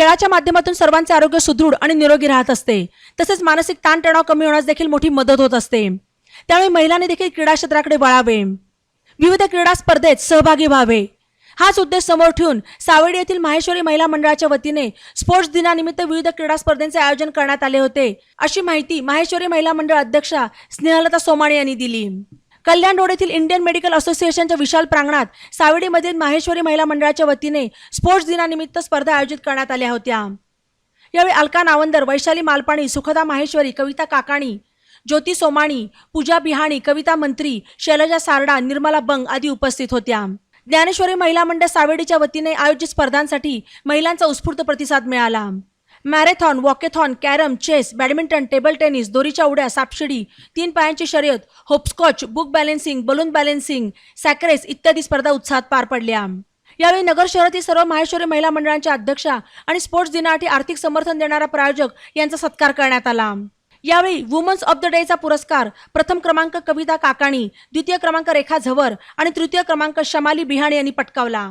खेळाच्या माध्यमातून सर्वांचे आरोग्य सुदृढ आणि निरोगी राहत असते. तसेच मानसिक ताणतणाव कमी होण्यास देखील मोठी मदत होत असते. त्यामुळे महिलांनी देखील क्रीडा क्षेत्राकडे वळावे. विविध क्रीडा स्पर्धेत सहभागी व्हावे. हाच उद्देश समोर ठेवून सावडी येथील माहेश्वरी महिला मंडळाच्या वतीने स्पोर्ट्स दिनानिमित्त विविध क्रीडा स्पर्धेचे आयोजन करण्यात आले होते अशी माहिती माहेश्वरी महिला मंडळ अध्यक्षा स्नेहलता सोमाणी यांनी दिली. कल्याण रोड येथील इंडियन मेडिकल असोसिएशनच्या विशाल प्रांगणात सावडीमधील माहेश्वरी महिला मंडळाच्या वतीने स्पोर्ट्स दिनानिमित्त स्पर्धा आयोजित करण्यात आल्या होत्या. यावेळी अलका नावंदर वैशाली मालपाणी सुखदा माहेश्वरी कविता काकाणी ज्योती सोमाणी पूजा बिहाणी कविता मंत्री शैलजा सारडा निर्मला बंग आदी उपस्थित होत्या. ज्ञानेश्वरी महिला मंडळ सावेडीच्या वतीने आयोजित स्पर्धांसाठी महिलांचा उत्स्फूर्त प्रतिसाद मिळाला. Marathon walkathon carrom chess badminton table tennis दोरीच्या उड्या सापशिडी तीन पायांची शर्यत hopscotch book balancing balloon balancing sack race इत्यादी स्पर्धा उत्साहात पार पडल्या. यावेळी नगर शहरातील सर्व माहेश्वरी महिला मंडळांच्या अध्यक्षा आणि स्पोर्ट्स दिनासाठी आर्थिक समर्थन देणारा प्रायोजक यांचा सत्कार करण्यात आला. यावेळी वुमन्स ऑफ द डेचा पुरस्कार प्रथम क्रमांक कविता काकाणी द्वितीय क्रमांक रेखा झवर आणि तृतीय क्रमांक शमाली बिहाणी यांनी पटकावला.